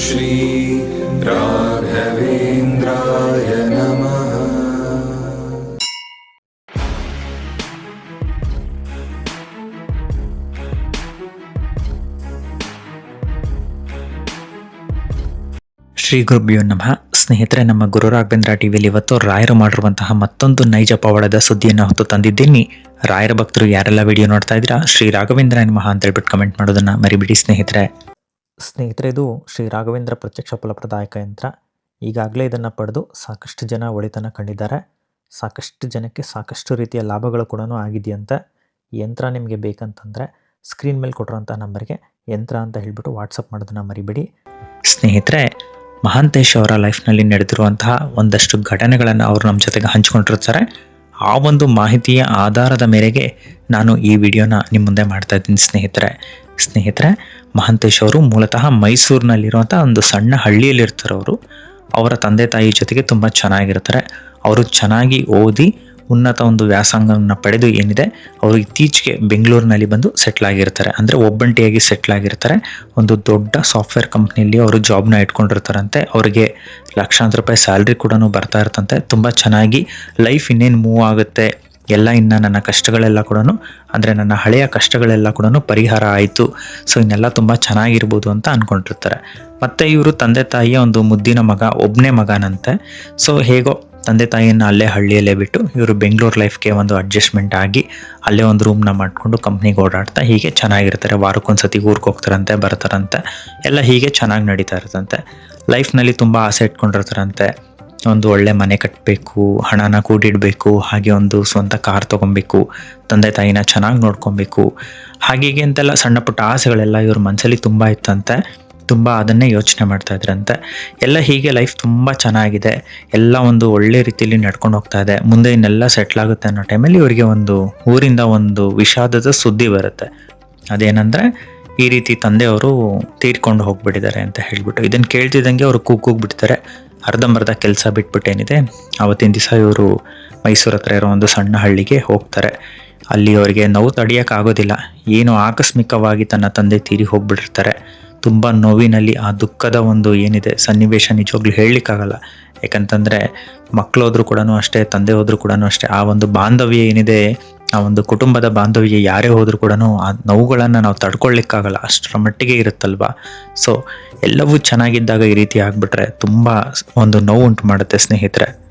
श्री राघवेन्द्राय नमः ಶ್ರೀ ಗುರುಭ್ಯೋ ನಮಃ ಸ್ನೇಹಿತರೆ ನಮ್ಮ ಗುರು ರಾಘವೇಂದ್ರ ಟಿವಿಯಲ್ಲಿ ಇವತ್ತು ರಾಯರು ಮಾಡಿರುವಂತಹ ಮತ್ತೊಂದು ನೈಜ ಪವಾಡದ ಸುದ್ದಿಯನ್ನು ಹೊತ್ತು ತಂದಿದ್ದೀನಿ ರಾಯರ ಭಕ್ತರು ಯಾರೆಲ್ಲ ವಿಡಿಯೋ ನೋಡ್ತಾ ಇದ್ದೀರಾ ಶ್ರೀ ರಾಘವೇಂದ್ರ ನಮಃ ಅಂತ ಹೇಳ್ಬಿಟ್ಟು ಕಮೆಂಟ್ ಮಾಡೋದನ್ನ ಮರಿಬಿಡಿ ಸ್ನೇಹಿತರೆ ಸ್ನೇಹಿತರೆ ಇದು ಶ್ರೀ ರಾಘವೇಂದ್ರ ಪ್ರತ್ಯಕ್ಷ ಫಲಪ್ರದಾಯಕ ಯಂತ್ರ. ಈಗಾಗಲೇ ಇದನ್ನು ಪಡೆದು ಸಾಕಷ್ಟು ಜನ ಒಳಿತನ ಕಂಡಿದ್ದಾರೆ. ಸಾಕಷ್ಟು ಜನಕ್ಕೆ ಸಾಕಷ್ಟು ರೀತಿಯ ಲಾಭಗಳು ಕೂಡ ಆಗಿದೆಯಂತೆ ಯಂತ್ರ ನಿಮಗೆ ಬೇಕಂತಂದರೆ ಸ್ಕ್ರೀನ್ ಮೇಲೆ ಕೊಟ್ಟಿರೋಂಥ ನಂಬರ್ಗೆ ಯಂತ್ರ ಅಂತ ಹೇಳಿಬಿಟ್ಟು ವಾಟ್ಸಪ್ ಮಾಡೋದನ್ನು ಮರಿಬೇಡಿ. ಸ್ನೇಹಿತರೆ, ಮಹಾಂತೇಶ್ ಅವರ ಲೈಫ್ನಲ್ಲಿ ನಡೆದಿರುವಂತಹ ಒಂದಷ್ಟು ಘಟನೆಗಳನ್ನು ಅವರು ನಮ್ಮ ಜೊತೆಗೆ ಹಂಚಿಕೊಂಡಿರ್ತಾರೆ. ಆ ಒಂದು ಮಾಹಿತಿಯ ಆಧಾರದ ಮೇರೆಗೆ ನಾನು ಈ ವಿಡಿಯೋನ ನಿಮ್ಮ ಮುಂದೆ ಮಾಡ್ತಾ ಇದ್ದೀನಿ ಸ್ನೇಹಿತರೆ. ಸ್ನೇಹಿತರೆ ಮಹಾಂತೇಶ್ ಅವರು ಮೂಲತಃ ಮೈಸೂರಿನಲ್ಲಿರುವಂಥ ಒಂದು ಸಣ್ಣ ಹಳ್ಳಿಯಲ್ಲಿರ್ತಾರೆ ಅವರು. ಅವರ ತಂದೆ ತಾಯಿ ಜೊತೆಗೆ ತುಂಬ ಚೆನ್ನಾಗಿರ್ತಾರೆ. ಅವರು ಚೆನ್ನಾಗಿ ಓದಿ ಉನ್ನತ ಒಂದು ವ್ಯಾಸಂಗವನ್ನು ಪಡೆದು ಏನಿದೆ, ಅವರು ಇತ್ತೀಚೆಗೆ ಬೆಂಗಳೂರಿನಲ್ಲಿ ಬಂದು ಸೆಟ್ಲ್ ಆಗಿರ್ತಾರೆ. ಅಂದರೆ ಒಬ್ಬಂಟಿಯಾಗಿ ಸೆಟ್ಲ್ ಆಗಿರ್ತಾರೆ. ಒಂದು ದೊಡ್ಡ ಸಾಫ್ಟ್ವೇರ್ ಕಂಪ್ನಿಯಲ್ಲಿ ಅವರು ಜಾಬ್ನ ಇಟ್ಕೊಂಡಿರ್ತಾರಂತೆ. ಅವರಿಗೆ ಲಕ್ಷಾಂತರ ರೂಪಾಯಿ ಸ್ಯಾಲ್ರಿ ಕೂಡ ಬರ್ತಾ ಇರ್ತಂತೆ ತುಂಬ ಚೆನ್ನಾಗಿ ಲೈಫ್ ಇನ್ನೇನು ಮೂವ್ ಆಗುತ್ತೆ. ಎಲ್ಲ ಇನ್ನು ನನ್ನ ಕಷ್ಟಗಳೆಲ್ಲ ಕೂಡ ಅಂದರೆ ನನ್ನ ಹಳೆಯ ಕಷ್ಟಗಳೆಲ್ಲ ಕೂಡ ಪರಿಹಾರ ಆಯಿತು. ಸೊ ಇನ್ನೆಲ್ಲ ತುಂಬ ಚೆನ್ನಾಗಿರ್ಬೋದು ಅಂತ ಅಂದ್ಕೊಂಡಿರ್ತಾರೆ ಮತ್ತು ಇವರು ತಂದೆ ತಾಯಿಯ ಒಂದು ಮುದ್ದಿನ ಮಗ ಒಬ್ಬನೇ ಮಗನಂತೆ. ಸೊ ಹೇಗೋ ತಂದೆ ತಾಯಿಯನ್ನು ಅಲ್ಲೇ ಹಳ್ಳಿಯಲ್ಲೇ ಬಿಟ್ಟು ಇವರು ಬೆಂಗಳೂರು ಲೈಫ್ಗೆ ಒಂದು ಅಡ್ಜಸ್ಟ್ಮೆಂಟ್ ಆಗಿ ಅಲ್ಲೇ ಒಂದು ರೂಮ್ನ ಮಾಡಿಕೊಂಡು ಕಂಪ್ನಿಗೆ ಓಡಾಡ್ತಾ ಹೀಗೆ ಚೆನ್ನಾಗಿರ್ತಾರೆ. ವಾರಕ್ಕೊಂದ್ಸತಿ ಊರಿಗೆ ಹೋಗ್ತಾರಂತೆ, ಬರ್ತಾರಂತೆ. ಎಲ್ಲ ಹೀಗೆ ಚೆನ್ನಾಗಿ ನಡೀತಾ ಇರ್ತಂತೆ. ಲೈಫ್ನಲ್ಲಿ ತುಂಬ ಆಸೆ ಇಟ್ಕೊಂಡಿರ್ತಾರಂತೆ. ಒಂದು ಒಳ್ಳೆ ಮನೆ ಕಟ್ಟಬೇಕು ಹಣನ ಕೂಡಿಡಬೇಕು, ಹಾಗೆ ಒಂದು ಸ್ವಂತ ಕಾರ್ ತೊಗೊಬೇಕು, ತಂದೆ ತಾಯಿನ ಚೆನ್ನಾಗಿ ನೋಡ್ಕೊಬೇಕು. ಹಾಗೆ ಅಂತೆಲ್ಲ ಸಣ್ಣ ಪುಟ್ಟ ಆಸೆಗಳೆಲ್ಲ ಇವ್ರ ಮನಸ್ಸಲ್ಲಿ ತುಂಬ ಇತ್ತಂತೆ. ತುಂಬ ಅದನ್ನೇ ಯೋಚನೆ ಮಾಡ್ತಾ ಇದ್ರಂತೆ. ಎಲ್ಲ ಹೀಗೆ ಲೈಫ್ ತುಂಬ ಚೆನ್ನಾಗಿದೆ. ಎಲ್ಲ ಒಂದು ಒಳ್ಳೆ ರೀತಿಯಲ್ಲಿ ನಡ್ಕೊಂಡು ಹೋಗ್ತಾ ಇದೆ. ಮುಂದೆ ಇನ್ನೆಲ್ಲ ಸೆಟ್ಲ್ ಆಗುತ್ತೆ ಅನ್ನೋ ಟೈಮಲ್ಲಿ ಇವರಿಗೆ ಒಂದು ಊರಿಂದ ಒಂದು ವಿಷಾದದ ಸುದ್ದಿ ಬರುತ್ತೆ. ಅದೇನಂದರೆ, ಈ ರೀತಿ ತಂದೆಯವರು ತೀರ್ಕೊಂಡು ಹೋಗ್ಬಿಟ್ಟಿದ್ದಾರೆ ಅಂತ ಹೇಳ್ಬಿಟ್ಟು. ಇದನ್ನು ಕೇಳ್ತಿದ್ದಂಗೆ ಅವರು ಕೂಗ್ಬಿಡ್ತಾರೆ ಅರ್ಧಂಬರ್ಧ ಕೆಲಸ ಬಿಟ್ಬಿಟ್ಟು ಏನಿದೆ ಅವತ್ತಿನ ದಿವಸ ಇವರು ಮೈಸೂರು ಹತ್ರ ಇರೋ ಒಂದು ಸಣ್ಣ ಹಳ್ಳಿಗೆ ಹೋಗ್ತಾರೆ. ಅಲ್ಲಿ ಅವರಿಗೆ ನೋವು ತಡೆಯೋಕ್ಕಾಗೋದಿಲ್ಲ. ಏನು ಆಕಸ್ಮಿಕವಾಗಿ ತನ್ನ ತಂದೆ ತೀರಿ ಹೋಗ್ಬಿಟ್ಟಿರ್ತಾರೆ. ತುಂಬ ನೋವಿನಲ್ಲಿ ಆ ದುಃಖದ ಒಂದು ಏನಿದೆ, ಸನ್ನಿವೇಶ ನಿಜವಾಗ್ಲೂ ಹೇಳಲಿಕ್ಕಾಗಲ್ಲ. ಯಾಕಂತಂದರೆ ಮಕ್ಕಳು ಹೋದರೂ ಕೂಡ ಅಷ್ಟೇ ತಂದೆ ಹೋದರೂ ಕೂಡ ಅಷ್ಟೇ. ಆ ಒಂದು ಬಾಂಧವ್ಯ ಏನಿದೆ ಆ ಒಂದು ಕುಟುಂಬದ ಬಾಂಧವ್ಯ ಯಾರೇ ಹೋದರೂ ಕೂಡ ಆ ನೋವುಗಳನ್ನು ನಾವು ತಡ್ಕೊಳ್ಳಿಕ್ಕಾಗಲ್ಲ ಅಷ್ಟರ ಮಟ್ಟಿಗೆ ಇರುತ್ತಲ್ವಾ? ಸೊ ಎಲ್ಲವೂ ಚೆನ್ನಾಗಿದ್ದಾಗ ಈ ರೀತಿ ಆಗಿಬಿಟ್ರೆ ತುಂಬ ಒಂದು ನೋವು ಉಂಟು ಮಾಡುತ್ತೆ ಸ್ನೇಹಿತರೆ.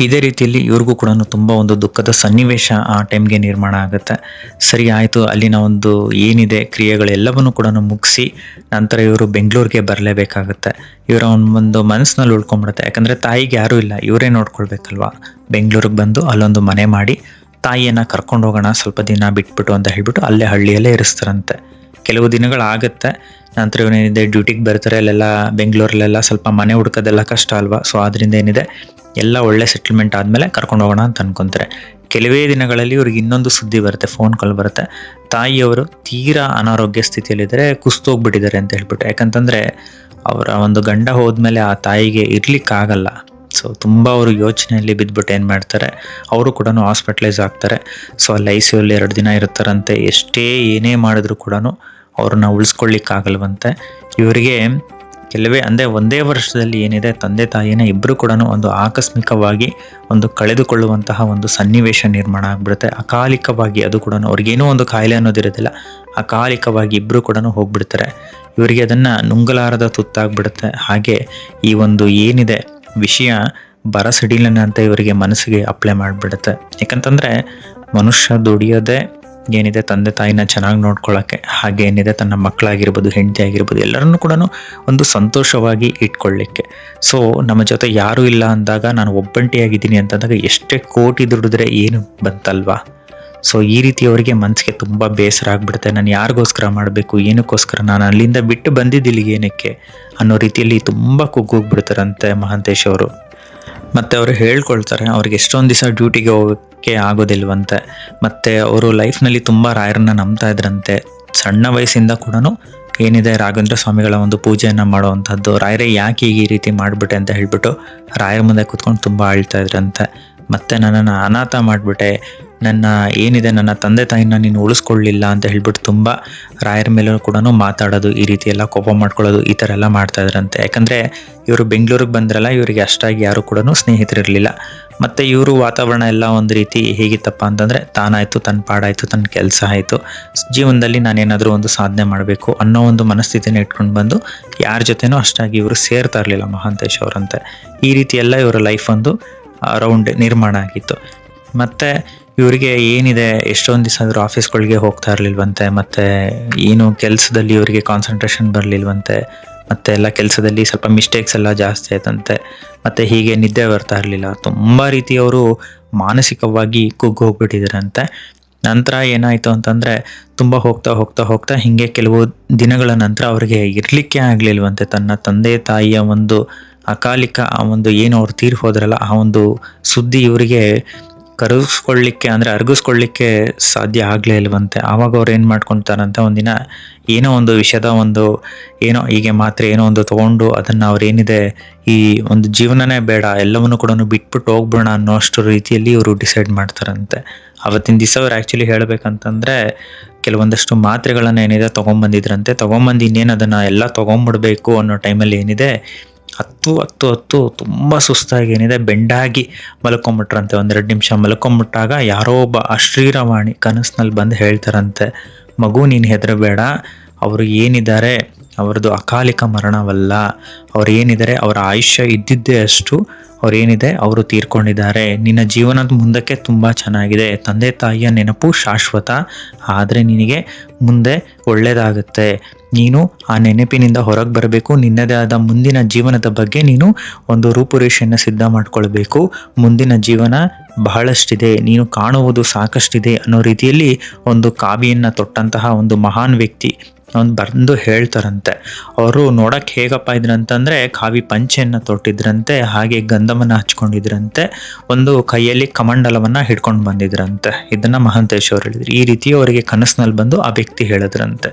ಇದೇ ರೀತಿಯಲ್ಲಿ ಇವ್ರಿಗೂ ಕೂಡ ತುಂಬ ಒಂದು ದುಃಖದ ಸನ್ನಿವೇಶ ಆ ಟೈಮ್ಗೆ ನಿರ್ಮಾಣ ಆಗುತ್ತೆ. ಸರಿ ಆಯಿತು, ಅಲ್ಲಿನ ಒಂದು ಏನಿದೆ, ಕ್ರಿಯೆಗಳೆಲ್ಲವನ್ನು ಕೂಡ ಮುಗಿಸಿ ನಂತರ ಇವರು ಬೆಂಗಳೂರಿಗೆ ಬರಲೇಬೇಕಾಗುತ್ತೆ. ಇವರ ಒಂದು ಮನಸ್ಸಿನಲ್ಲಿ ಉಳ್ಕೊಂಡ್ಬಿಡುತ್ತೆ. ಯಾಕಂದರೆ ತಾಯಿಗೆ ಯಾರೂ ಇಲ್ಲ, ಇವರೇ ನೋಡ್ಕೊಳ್ಬೇಕಲ್ವ? ಬೆಂಗಳೂರಿಗೆ ಬಂದು ಅಲ್ಲೊಂದು ಮನೆ ಮಾಡಿ ತಾಯಿಯನ್ನು ಕರ್ಕೊಂಡು ಹೋಗೋಣ, ಸ್ವಲ್ಪ ದಿನ ಬಿಟ್ಬಿಟ್ಟು ಅಂತ ಹೇಳ್ಬಿಟ್ಟು ಅಲ್ಲೇ ಹಳ್ಳಿಯಲ್ಲೇ ಇರಿಸ್ತಾರಂತೆ. ಕೆಲವು ದಿನಗಳಾಗುತ್ತೆ. ನಂತರ ಇವನೇನಿದೆ ಡ್ಯೂಟಿಗೆ ಬರ್ತಾರೆ, ಅಲ್ಲೆಲ್ಲ ಬೆಂಗಳೂರಲ್ಲೆಲ್ಲ ಸ್ವಲ್ಪ ಮನೆ ಹುಡ್ಕೋದೆಲ್ಲ ಕಷ್ಟ ಅಲ್ವಾ? ಸೊ ಅದರಿಂದ ಏನಿದೆ, ಎಲ್ಲ ಒಳ್ಳೆ ಸೆಟಲ್ಮೆಂಟ್ ಆದಮೇಲೆ ಕರ್ಕೊಂಡು ಹೋಗೋಣ ಅಂತ ಅನ್ಕೊಂತಾರೆ. ಕೆಲವೇ ದಿನಗಳಲ್ಲಿ ಇವ್ರಿಗೆ ಇನ್ನೊಂದು ಸುದ್ದಿ ಬರುತ್ತೆ ಫೋನ್ ಕಾಲ್ ಬರುತ್ತೆ. ತಾಯಿಯವರು ತೀರಾ ಅನಾರೋಗ್ಯ ಸ್ಥಿತಿಯಲ್ಲಿದ್ದಾರೆ ಕುಸ್ತೋಗ್ಬಿಟ್ಟಿದ್ದಾರೆ ಅಂತ ಹೇಳ್ಬಿಟ್ಟು. ಯಾಕಂತಂದರೆ, ಅವರ ಒಂದು ಗಂಡ ಹೋದ್ಮೇಲೆ ಆ ತಾಯಿಗೆ ಇರ್ಲಿಕ್ಕಾಗಲ್ಲ. ಸೊ ತುಂಬ ಅವರು ಯೋಚನೆಯಲ್ಲಿ ಬಿದ್ದುಬಿಟ್ಟು ಏನು ಮಾಡ್ತಾರೆ, ಅವರು ಕೂಡ ಹಾಸ್ಪಿಟ್ಲೈಸ್ ಆಗ್ತಾರೆ. ಸೊ ಅಲ್ಲಿ ಐ ಸಿ ಯುಲ್ಲಿ ಎರಡು ದಿನ ಇರ್ತಾರಂತೆ ಎಷ್ಟೇ ಏನೇ ಮಾಡಿದ್ರು ಕೂಡ ಅವ್ರನ್ನ ಉಳಿಸ್ಕೊಳ್ಳಿಕ್ಕಾಗಲ್ವಂತೆ. ಇವರಿಗೆ ಕೆಲವೇ, ಅಂದರೆ ಒಂದೇ ವರ್ಷದಲ್ಲಿ ಏನಿದೆ, ತಂದೆ ತಾಯಿನ ಇಬ್ಬರು ಕೂಡ ಒಂದು ಆಕಸ್ಮಿಕವಾಗಿ ಒಂದು ಕಳೆದುಕೊಳ್ಳುವಂತಹ ಒಂದು ಸನ್ನಿವೇಶ ನಿರ್ಮಾಣ ಆಗ್ಬಿಡುತ್ತೆ. ಅಕಾಲಿಕವಾಗಿ ಅದು ಕೂಡ ಅವ್ರಿಗೇನೋ ಒಂದು ಕಾಯಿಲೆ ಅನ್ನೋದಿರೋದಿಲ್ಲ ಅಕಾಲಿಕವಾಗಿ ಇಬ್ಬರು ಕೂಡ ಹೋಗ್ಬಿಡ್ತಾರೆ. ಇವರಿಗೆ ಅದನ್ನು ನುಂಗಲಾರದ ತುತ್ತಾಗ್ಬಿಡುತ್ತೆ. ಹಾಗೆ ಈ ಒಂದು ಏನಿದೆ ವಿಷಯ ಬರ ಅಂತ ಇವರಿಗೆ ಮನಸ್ಸಿಗೆ ಅಪ್ಲೈ ಮಾಡಿಬಿಡುತ್ತೆ. ಯಾಕಂತಂದರೆ ಮನುಷ್ಯ ದುಡಿಯೋದೇ ಏನಿದೆ ತಂದೆ ತಾಯಿನ ಚೆನ್ನಾಗಿ ನೋಡ್ಕೊಳ್ಳೋಕ್ಕೆ ಹಾಗೆ ಏನಿದೆ ತನ್ನ ಮಕ್ಕಳಾಗಿರ್ಬೋದು, ಹೆಂಡತಿ ಆಗಿರ್ಬೋದು, ಎಲ್ಲರನ್ನೂ ಕೂಡ ಒಂದು ಸಂತೋಷವಾಗಿ ಇಟ್ಕೊಳ್ಳಿಕ್ಕೆ. ಸೊ ನಮ್ಮ ಜೊತೆ ಯಾರೂ ಇಲ್ಲ ಅಂದಾಗ ನಾನು ಒಬ್ಬಂಟಿಯಾಗಿದ್ದೀನಿ ಅಂತಂದಾಗ ಎಷ್ಟೇ ಕೋಟಿ ದುಡಿದ್ರೆ ಏನು ಬಂತಲ್ವಾ? ಸೊ ಈ ರೀತಿ ಅವರಿಗೆ ಮನಸ್ಸಿಗೆ ತುಂಬ ಬೇಸರ ಆಗಿಬಿಡುತ್ತೆ. ನಾನು ಯಾರಿಗೋಸ್ಕರ ಮಾಡಬೇಕು, ಏನಕ್ಕೋಸ್ಕರ? ನಾನು ಅಲ್ಲಿಂದ ಬಿಟ್ಟು ಬಂದಿದ್ದಿಲ್ಲಿ ಏನಕ್ಕೆ? ಅನ್ನೋ ರೀತಿಯಲ್ಲಿ ತುಂಬ ಕುಗ್ಗೋಗ್ಬಿಡ್ತಾರಂತೆ ಮಹಾಂತೇಶ್ ಅವರು. ಮತ್ತು ಅವರು ಹೇಳ್ಕೊಳ್ತಾರೆ, ಅವ್ರಿಗೆ ಎಷ್ಟೊಂದು ದಿವಸ ಡ್ಯೂಟಿಗೆ ಹೋಗೋಕ್ಕೆ ಆಗೋದಿಲ್ವಂತೆ. ಮತ್ತು ಅವರು ಲೈಫ್ನಲ್ಲಿ ತುಂಬ ರಾಯರನ್ನ ನಂಬ್ತಾ ಇದ್ರಂತೆ. ಸಣ್ಣ ವಯಸ್ಸಿಂದ ಕೂಡ ಏನಿದೆ ರಾಘವೇಂದ್ರ ಸ್ವಾಮಿಗಳ ಒಂದು ಪೂಜೆಯನ್ನು ಮಾಡುವಂಥದ್ದು ರಾಯರೇ ಯಾಕೆ ಈ ರೀತಿ ಮಾಡಿಬಿಟ್ಟೆ ಅಂತ ಹೇಳ್ಬಿಟ್ಟು ರಾಯರ ಮುಂದೆ ಕೂತ್ಕೊಂಡು ತುಂಬ ಅಳ್ತಾ ಇದ್ರಂತೆ. ಮತ್ತೆ ನನ್ನನ್ನು ಅನಾಥ ಮಾಡಿಬಿಟ್ಟೆ. ನನ್ನ ಏನಿದೆ, ನನ್ನ ತಂದೆ ತಾಯಿನ ನೀನು ಉಳಿಸ್ಕೊಳ್ಳಿಲ್ಲ ಅಂತ ಹೇಳ್ಬಿಟ್ಟು ತುಂಬ ರಾಯರ ಮೇಲೂ ಕೂಡ ಮಾತಾಡೋದು, ಈ ರೀತಿ ಎಲ್ಲ ಕೋಪ ಮಾಡ್ಕೊಳ್ಳೋದು, ಈ ಥರ ಎಲ್ಲ ಮಾಡ್ತಾ ಇದ್ರಂತೆ. ಯಾಕಂದರೆ ಇವರು ಬೆಂಗಳೂರಿಗೆ ಬಂದ್ರಲ್ಲ, ಇವರಿಗೆ ಅಷ್ಟಾಗಿ ಯಾರು ಕೂಡ ಸ್ನೇಹಿತರಿರಲಿಲ್ಲ. ಮತ್ತು ಇವರು ವಾತಾವರಣ ಎಲ್ಲ ಒಂದು ರೀತಿ ಹೇಗಿತ್ತಪ್ಪ ಅಂತಂದರೆ, ತಾನಾಯಿತು ತನ್ನ ಪಾಡಾಯಿತು ತನ್ನ ಕೆಲಸ ಆಯಿತು. ಜೀವನದಲ್ಲಿ ನಾನೇನಾದರೂ ಒಂದು ಸಾಧನೆ ಮಾಡಬೇಕು ಅನ್ನೋ ಒಂದು ಮನಸ್ಥಿತಿನ ಇಟ್ಕೊಂಡು ಬಂದು, ಯಾರ ಜೊತೆನೂ ಅಷ್ಟಾಗಿ ಇವರು ಸೇರ್ತಾ ಇರಲಿಲ್ಲ ಮಹಾಂತೇಶ್ ಅವರಂತೆ. ಈ ರೀತಿ ಎಲ್ಲ ಇವರ ಲೈಫ್ ಒಂದು ರೌಂಡ್ ನಿರ್ಮಾಣ ಆಗಿತ್ತು. ಮತ್ತು ಇವರಿಗೆ ಏನಿದೆ, ಎಷ್ಟೊಂದು ದಿವಸ ಆದರೂ ಆಫೀಸ್ಗಳಿಗೆ ಹೋಗ್ತಾ ಇರಲಿಲ್ವಂತೆ, ಮತ್ತು ಏನು ಕೆಲಸದಲ್ಲಿ ಇವರಿಗೆ ಕಾನ್ಸಂಟ್ರೇಷನ್ ಬರಲಿಲ್ವಂತೆ, ಮತ್ತು ಎಲ್ಲ ಕೆಲಸದಲ್ಲಿ ಸ್ವಲ್ಪ ಮಿಸ್ಟೇಕ್ಸ್ ಎಲ್ಲ ಜಾಸ್ತಿ ಆಯ್ತಂತೆ, ಮತ್ತು ಹೀಗೆ ನಿದ್ದೆ ಬರ್ತಾ ಇರಲಿಲ್ಲ. ತುಂಬ ರೀತಿ ಅವರು ಮಾನಸಿಕವಾಗಿ ಕುಗ್ಗು ಹೋಗ್ಬಿಟ್ಟಿದ್ದಾರಂತೆ ನಂತರ ಏನಾಯಿತು ಅಂತಂದರೆ, ತುಂಬ ಹೋಗ್ತಾ ಹೋಗ್ತಾ ಹೋಗ್ತಾ ಹೀಗೆ ಕೆಲವು ದಿನಗಳ ನಂತರ ಅವರಿಗೆ ಇರಲಿಕ್ಕೆ ಆಗಲಿಲ್ವಂತೆ. ತನ್ನ ತಂದೆ ತಾಯಿಯ ಒಂದು ಅಕಾಲಿಕ, ಆ ಒಂದು ಏನು ಅವ್ರು ತೀರಿ ಹೋದ್ರಲ್ಲ, ಆ ಒಂದು ಸುದ್ದಿ ಇವರಿಗೆ ಕರಗಿಸ್ಕೊಳ್ಳಿಕ್ಕೆ ಅಂದರೆ ಅರಗಿಸ್ಕೊಳ್ಳಿಕ್ಕೆ ಸಾಧ್ಯ ಆಗಲೇ ಇಲ್ವಂತೆ. ಆವಾಗ ಅವ್ರು ಏನು ಮಾಡ್ಕೊತಾರಂತೆ ಒಂದಿನ ಏನೋ ಒಂದು ವಿಷಯದ ಒಂದು ಏನೋ ಹೀಗೆ ಮಾತ್ರ ಏನೋ ಒಂದು ತೊಗೊಂಡು ಅದನ್ನು ಅವ್ರೇನಿದೆ ಈ ಒಂದು ಜೀವನನೇ ಬೇಡ, ಎಲ್ಲವನ್ನು ಕೂಡ ಬಿಟ್ಬಿಟ್ಟು ಹೋಗ್ಬಿಡೋಣ ಅನ್ನೋ ಅಷ್ಟು ರೀತಿಯಲ್ಲಿ ಇವರು ಡಿಸೈಡ್ ಮಾಡ್ತಾರಂತೆ. ಅವತ್ತಿನ ದಿವಸ ಅವ್ರು ಆ್ಯಕ್ಚುಲಿ ಹೇಳಬೇಕಂತಂದರೆ ಕೆಲವೊಂದಷ್ಟು ಮಾತ್ರೆಗಳನ್ನು ಏನಿದೆ ತೊಗೊಂಬಂದಿದ್ರಂತೆ. ತೊಗೊಂಬಂದು ಇನ್ನೇನು ಅದನ್ನು ಎಲ್ಲ ತೊಗೊಂಬಿಡ್ಬೇಕು ಅನ್ನೋ ಟೈಮಲ್ಲಿ ಏನಿದೆ ಹತ್ತು ಹತ್ತು ಹತ್ತು, ತುಂಬ ಸುಸ್ತಾಗಿ ಏನಿದೆ, ಬೆಂಡಾಗಿ ಮಲ್ಕೊಂಬಿಟ್ರಂತೆ. ಒಂದೆರಡು ನಿಮಿಷ ಮಲ್ಕೊಂಬಿಟ್ಟಾಗ ಯಾರೋ ಒಬ್ಬ ಅಶ್ರೀರವಾಣಿ ಕನಸಿನಲ್ಲಿ ಬಂದು ಹೇಳ್ತಾರಂತೆ, ಮಗು, ನೀನು ಹೆದರಬೇಡ. ಅವರು ಏನಿದ್ದಾರೆ ಅವ್ರದ್ದು ಅಕಾಲಿಕ ಮರಣವಲ್ಲ. ಅವ್ರು ಏನಿದ್ದಾರೆ ಅವರ ಆಯುಷ್ಯ ಇದ್ದಿದ್ದೇ ಅಷ್ಟು ಅವ್ರೇನಿದೆ? ಅವರು ತೀರ್ಕೊಂಡಿದ್ದಾರೆ. ನಿನ್ನ ಜೀವನದ ಮುಂದಕ್ಕೆ ತುಂಬ ಚೆನ್ನಾಗಿದೆ. ತಂದೆ ತಾಯಿಯ ನೆನಪು ಶಾಶ್ವತ. ಆದರೆ ನಿನಗೆ ಮುಂದೆ ಒಳ್ಳೆಯದಾಗುತ್ತೆ ನೀನು ಆ ನೆನಪಿನಿಂದ ಹೊರಗೆ ಬರಬೇಕು. ನಿನ್ನದೇ ಆದ ಮುಂದಿನ ಜೀವನದ ಬಗ್ಗೆ ನೀನು ಒಂದು ರೂಪುರೇಷೆಯನ್ನು ಸಿದ್ಧ ಮಾಡಿಕೊಳ್ಬೇಕು. ಮುಂದಿನ ಜೀವನ ಬಹಳಷ್ಟಿದೆ. ನೀನು ಕಾಣುವುದು ಸಾಕಷ್ಟಿದೆ ಅನ್ನೋ ರೀತಿಯಲ್ಲಿ ಒಂದು ಕಾವಿಯನ್ನು ತೊಟ್ಟಂತಹ ಒಂದು ಮಹಾನ್ ವ್ಯಕ್ತಿ ಒಂದು ಬಂದು ಹೇಳ್ತಾರಂತೆ. ಅವರು ನೋಡಕ್ಕೆ ಹೇಗಪ್ಪ ಇದ್ರಂತಂದ್ರೆ ಕಾವಿ ಪಂಚೆಯನ್ನು ತೊಟ್ಟಿದ್ರಂತೆ, ಹಾಗೆ ಗಂಧಮನ್ನ ಹಚ್ಕೊಂಡಿದ್ರಂತೆ, ಒಂದು ಕೈಯಲ್ಲಿ ಕಮಂಡಲವನ್ನ ಹಿಡ್ಕೊಂಡು ಬಂದಿದ್ರಂತೆ. ಇದನ್ನು ಮಹಾಂತೇಶ್ ಅವ್ರು ಹೇಳಿದ್ರು. ಈ ರೀತಿ ಅವರಿಗೆ ಕನಸಿನಲ್ಲಿ ಬಂದು ಆ ವ್ಯಕ್ತಿ ಹೇಳಿದ್ರಂತೆ.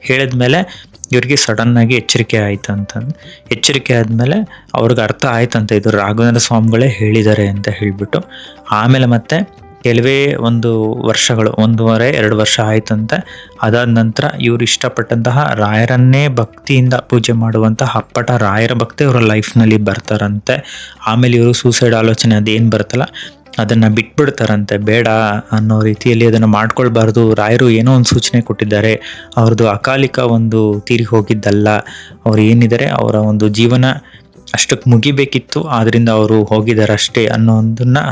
ಹೇಳಿದ್ಮೇಲೆ ಇವ್ರಿಗೆ ಸಡನ್ ಆಗಿ ಎಚ್ಚರಿಕೆ ಆಯ್ತು ಅಂತಂದು ಎಚ್ಚರಿಕೆ ಆದಮೇಲೆ ಅವ್ರಿಗೆ ಅರ್ಥ ಆಯ್ತಂತೆ, ಇದು ರಾಘವೇಂದ್ರ ಸ್ವಾಮಿಗಳೇ ಹೇಳಿದ್ದಾರೆ ಅಂತ ಹೇಳಿಬಿಟ್ಟು. ಆಮೇಲೆ ಮತ್ತೆ ಕೆಲವೇ ಒಂದು ವರ್ಷಗಳು, ಒಂದೂವರೆ, ಎರಡು ವರ್ಷ ಆಯಿತಂತೆ ಅದಾದ ನಂತರ ಇವರು ಇಷ್ಟಪಟ್ಟಂತಹ ರಾಯರನ್ನೇ ಭಕ್ತಿಯಿಂದ ಪೂಜೆ ಮಾಡುವಂತಹ ಅಪ್ಪಟ ರಾಯರ ಭಕ್ತಿ ಅವರ ಲೈಫ್ನಲ್ಲಿ ಬರ್ತಾರಂತೆ. ಆಮೇಲೆ ಇವರು ಸೂಸೈಡ್ ಆಲೋಚನೆ ಅದೇನು ಬರ್ತಲ್ಲ, ಅದನ್ನು ಬಿಟ್ಬಿಡ್ತಾರಂತೆ. ಬೇಡ ಅನ್ನೋ ರೀತಿಯಲ್ಲಿ ಅದನ್ನು ಮಾಡ್ಕೊಳ್ಬಾರ್ದು. ರಾಯರು ಏನೋ ಒಂದು ಸೂಚನೆ ಕೊಟ್ಟಿದ್ದಾರೆ. ಅವ್ರದ್ದು ಅಕಾಲಿಕ ಒಂದು ತೀರಿ ಹೋಗಿದ್ದಲ್ಲ. ಅವ್ರು ಏನಿದ್ದಾರೆ, ಅವರ ಒಂದು ಜೀವನ ಅಷ್ಟಕ್ಕೆ ಮುಗಿಬೇಕಿತ್ತು ಆದ್ದರಿಂದ ಅವರು ಹೋಗಿದ್ದಾರೆ ಅಷ್ಟೇ ಅನ್ನೋ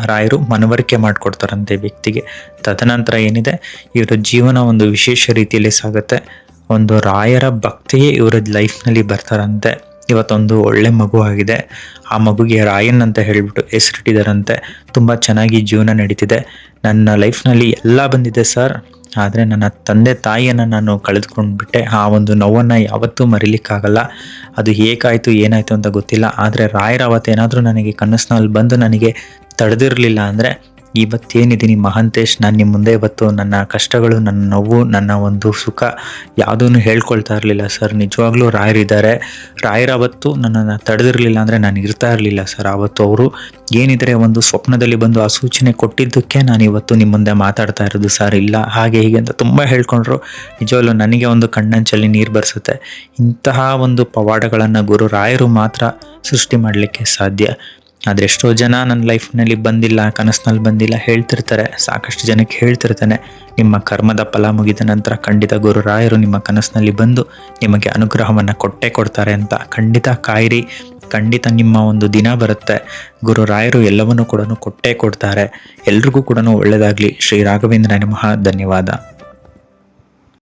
ರಾಯರು ಮನವರಿಕೆ ಮಾಡಿಕೊಡ್ತಾರಂತೆ ವ್ಯಕ್ತಿಗೆ. ತದನಂತರ ಏನಿದೆ, ಇವರ ಜೀವನ ಒಂದು ವಿಶೇಷ ರೀತಿಯಲ್ಲಿ ಸಾಗುತ್ತೆ. ಒಂದು ರಾಯರ ಭಕ್ತಿಯೇ ಇವರ ಲೈಫ್ನಲ್ಲಿ ಬರ್ತಾರಂತೆ. ಇವತ್ತೊಂದು ಒಳ್ಳೆ ಮಗು ಆಗಿದೆ. ಆ ಮಗುಗೆ ರಾಯನ್ ಅಂತ ಹೇಳಿಬಿಟ್ಟು ಹೆಸರಿಟ್ಟಿದ್ದಾರಂತೆ ತುಂಬ ಚೆನ್ನಾಗಿ ಜೀವನ ನಡೀತಿದೆ. ನನ್ನ ಲೈಫ್ನಲ್ಲಿ ಎಲ್ಲ ಬಂದಿದೆ ಸರ್. ಆದರೆ ನನ್ನ ತಂದೆ ತಾಯಿಯನ್ನು ನಾನು ಕಳೆದುಕೊಂಡ್ಬಿಟ್ಟೆ. ಆ ಒಂದು ನೋವನ್ನು ಯಾವತ್ತೂ ಮರಿಲಿಕ್ಕಾಗಲ್ಲ. ಅದು ಹೇಗಾಯಿತು, ಏನಾಯಿತು ಅಂತ ಗೊತ್ತಿಲ್ಲ. ಆದರೆ ರಾಯರ ಅವತ್ತೇನಾದರೂ ನನಗೆ ಕನಸಿನಲ್ಲಿ ಬಂದು ನನಗೆ ತಡೆದಿರಲಿಲ್ಲ ಅಂದರೆ ಇವತ್ತೇನಿದ್ದೀನಿ ಮಹಾಂತೇಶ್ ನಾನು ನಿಮ್ಮ ಮುಂದೆ ಇವತ್ತು ನನ್ನ ಕಷ್ಟಗಳು, ನನ್ನ ನೋವು, ನನ್ನ ಒಂದು ಸುಖ ಯಾವುದನ್ನು ಹೇಳ್ಕೊಳ್ತಾ ಇರಲಿಲ್ಲ ಸರ್. ನಿಜವಾಗ್ಲೂ ರಾಯರಿದ್ದಾರೆ ರಾಯರ ಅವತ್ತು ನನ್ನನ್ನು ತಡೆದಿರಲಿಲ್ಲ ಅಂದರೆ ನಾನು ಇರ್ತಾ ಇರಲಿಲ್ಲ ಸರ್. ಆವತ್ತು ಅವರು ಏನಿದ್ರೆ ಒಂದು ಸ್ವಪ್ನದಲ್ಲಿ ಬಂದು ಆ ಸೂಚನೆ ಕೊಟ್ಟಿದ್ದಕ್ಕೆ ನಾನು ಇವತ್ತು ನಿಮ್ಮ ಮುಂದೆ ಮಾತಾಡ್ತಾ ಇರೋದು ಸರ್. ಇಲ್ಲ, ಹಾಗೆ ಹೀಗೆ ಅಂತ ತುಂಬ ಹೇಳ್ಕೊಂಡ್ರು. ನಿಜವಾಗ್ಲೂ ನನಗೆ ಒಂದು ಕಣ್ಣಂಚಲ್ಲಿ ನೀರು ಬರ್ಸುತ್ತೆ. ಇಂತಹ ಒಂದು ಪವಾಡಗಳನ್ನು ಗುರು ರಾಯರು ಮಾತ್ರ ಸೃಷ್ಟಿ ಮಾಡಲಿಕ್ಕೆ ಸಾಧ್ಯ. ಆದರೆ ಎಷ್ಟೋ ಜನ ನನ್ನ ಲೈಫ್ನಲ್ಲಿ ಬಂದಿಲ್ಲ, ಕನಸಿನಲ್ಲಿ ಬಂದಿಲ್ಲ, ಹೇಳ್ತಿರ್ತಾರೆ. ಸಾಕಷ್ಟು ಜನಕ್ಕೆ ಹೇಳ್ತಿರ್ತಾನೆ. ನಿಮ್ಮ ಕರ್ಮದ ಫಲ ಮುಗಿದ ನಂತರ ಖಂಡಿತ ಗುರುರಾಯರು ನಿಮ್ಮ ಕನಸಿನಲ್ಲಿ ಬಂದು ನಿಮಗೆ ಅನುಗ್ರಹವನ್ನು ಕೊಟ್ಟೇ ಕೊಡ್ತಾರೆ ಅಂತ ಖಂಡಿತ ಕಾಯಿರಿ. ಖಂಡಿತ ನಿಮ್ಮ ಒಂದು ದಿನ ಬರುತ್ತೆ. ಗುರು ರಾಯರು ಎಲ್ಲವನ್ನೂ ಕೂಡ ಕೊಟ್ಟೇ ಕೊಡ್ತಾರೆ. ಎಲ್ರಿಗೂ ಕೂಡ ಒಳ್ಳೆಯದಾಗಲಿ ಶ್ರೀ ರಾಘವೇಂದ್ರ ನಮಃ. ಧನ್ಯವಾದ.